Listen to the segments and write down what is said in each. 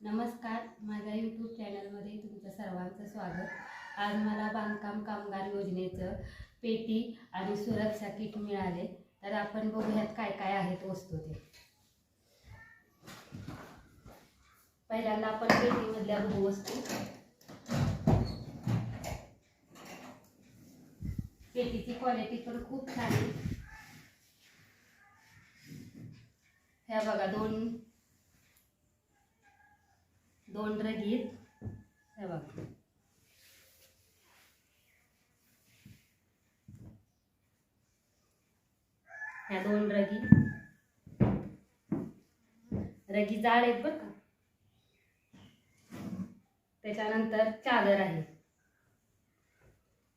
नमस्कार माझ्या यूट्यूब चॅनलमध्ये तुमचं सर्वांचं स्वागत. आज मला बांधकाम कामगार योजनेचं पेटी आणि सुरक्षा किट मिळाले. तर आपण बघूयात काय काय आहेत वस्तू ते. पहिल्यांदा आपण पेटीमधल्या बघू वस्तू. पेटीची क्वालिटी पण खूप छान आहे. ह्या बघा दोन दोन रगीत हे बघा. ह्या दोन रगी. रगी जाड आहेत बरं का? त्याच्यानंतर चादर आहे.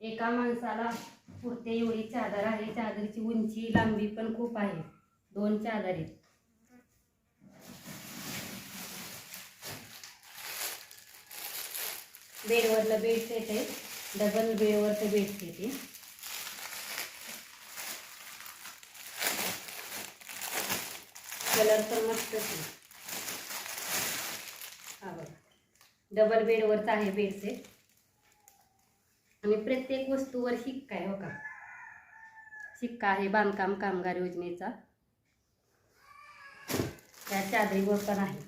एका माणसाला पुरते एवढी चादर आहे. चादरची उंची लांबी पण खूप आहे. दोन चादर आहेत. बेडवरलं बेड सेट आहे. डबल बेडवरचं बेड सेट आहे. कलर तर मस्तच आहे. हा बघा. डबल बेडवरचा आहे बेड सेट. आणि प्रत्येक वस्तूवर शिक्का आहे हो का? शिक्का आहे बांधकाम कामगार योजनेचा. त्या चादरीवर पण आहे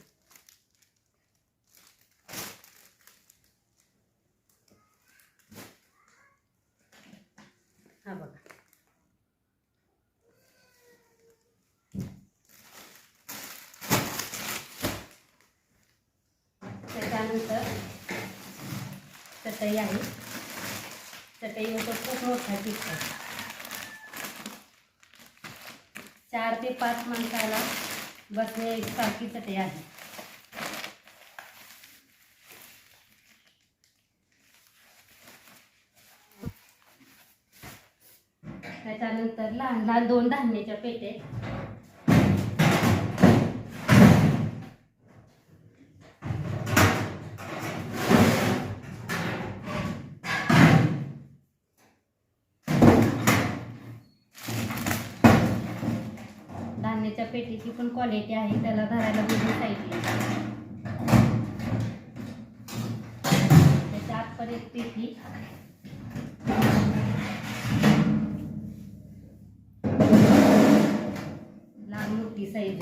हा बघा त्यानंतर चटई आहे. चटई होतं खूप मोठा टिकतो चार ते पाच माणसाला बसण्यासारखी चटई आहे. त्याच्यानंतर लहान लहान दोन धान्याच्या पेटे धान्याच्या पेटीची पण क्वालिटी आहे त्याला धरायला दोन्ही साईज त्याच्या आतपर्यंत पेटी. लहान मोठी साईज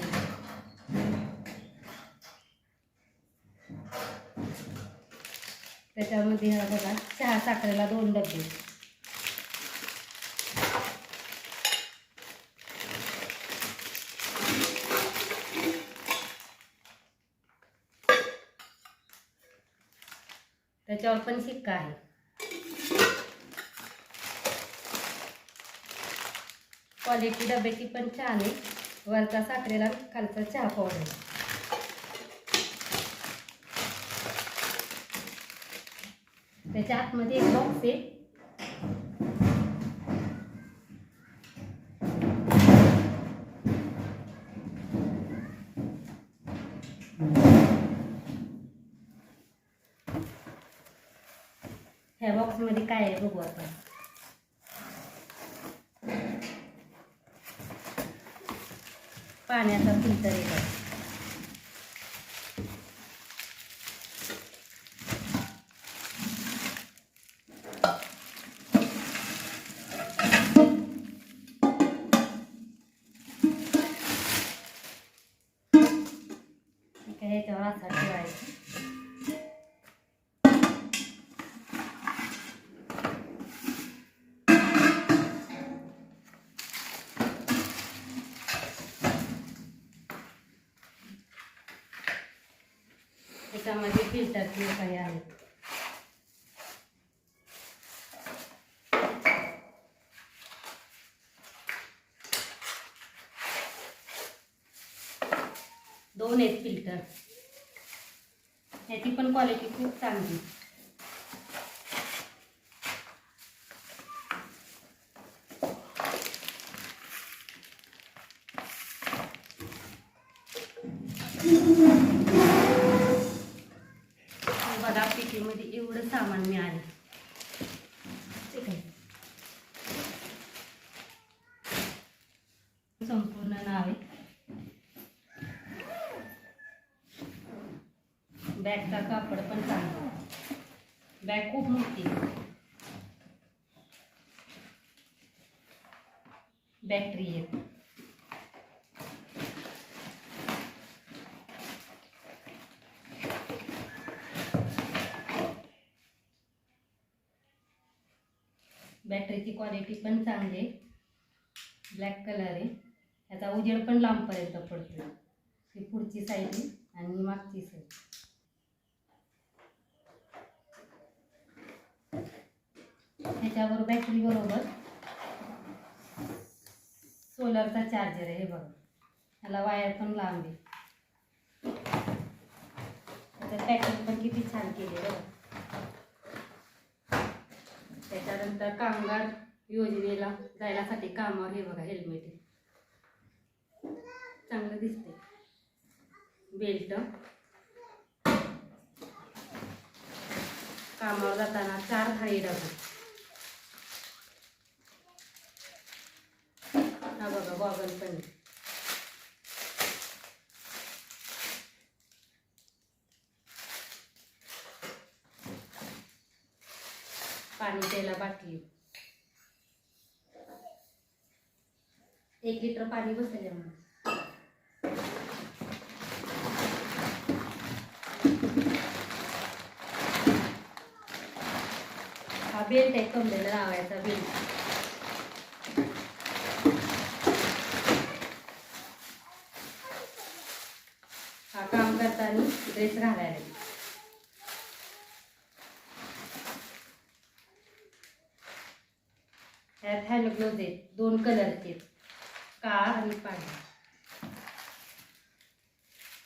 त्याच्यामध्ये हा बघा चहा साखरेला दोन डबे. त्याच्यावर पण शिक्का आहे. क्वालिटी डब्याची पण छान आहे. वरचा साखरेला खालचा चहा पावडर त्याच्या आतमध्ये एक बॉक्स आहे. ह्या बॉक्समध्ये काय आहे बघू आपण. पाण्याचा फिल्टर येतो त्याच्यामध्ये फिल्टर काही आहेत. दोन आहेत फिल्टर. याची पण क्वालिटी खूप चांगली. बघा पेटीमध्ये एवढं सामान मिळालं. ठीक आहे. संपूर्ण नाव आहे. बॅगचा कापड पण चांगला बॅग खूप मोठी बॅटरी आहे. बॅटरीची क्वालिटी पण चांगली आहे. ब्लॅक कलर आहे. याचा उजेड पण लांबपर्यंत पडतो ही पुढची साईड आहे आणि मागची साईड ह्याच्यावर बॅटरी बरोबर सोलरचा चार्जर आहे हे बघा. ह्याला वायर पण लांब आहे. त्याचं पॅकिंग पण किती छान केले बघा त्याच्यानंतर कामगार योजनेला जायलासाठी कामावर हे बघा हेल्मेट चांगलं दिसते बेल्ट कामावर जाताना चार थाळी डबा हा बघा गॉगल पण आहे. पाणी बाकी एक लिटर पाणी बसेल हा बेल्ट आहे कमरेला लावायचा बेल्ट हा काम करताना ड्रेस घालायला. ह्यात हँड ग्लोव्ज आहेत. दोन कलरचे आहेत. काळा आणि पांढरा.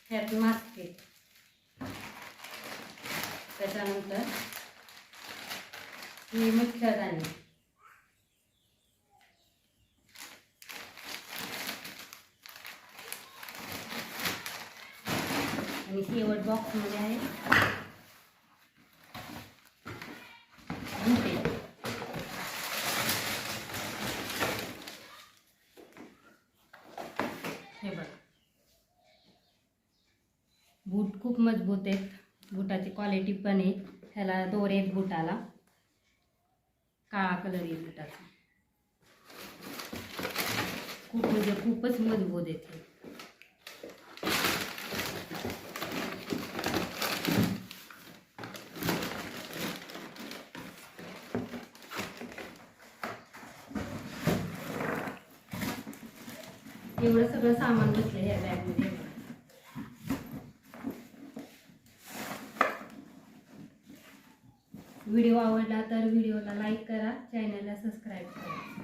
ह्यात मास्क आहेत. त्याच्यानंतर ही मच्छरदाणी आणि शेवट बॉक्समध्ये आहे बुटे हे बघ बूट खूप मजबूत आहेत. बुटाची क्वालिटी पण आहे. ह्याला दोरे आहेत बुटाला. काळा कलर आहे बुटाचा. खूप म्हणजे खूपच मजबूत आहेत हे. एवढं सगळं सामान बसलं ह्या बॅगमध्ये व्हिडिओ आवडला तर व्हिडिओला लाईक करा चॅनलला सबस्क्राईब करा.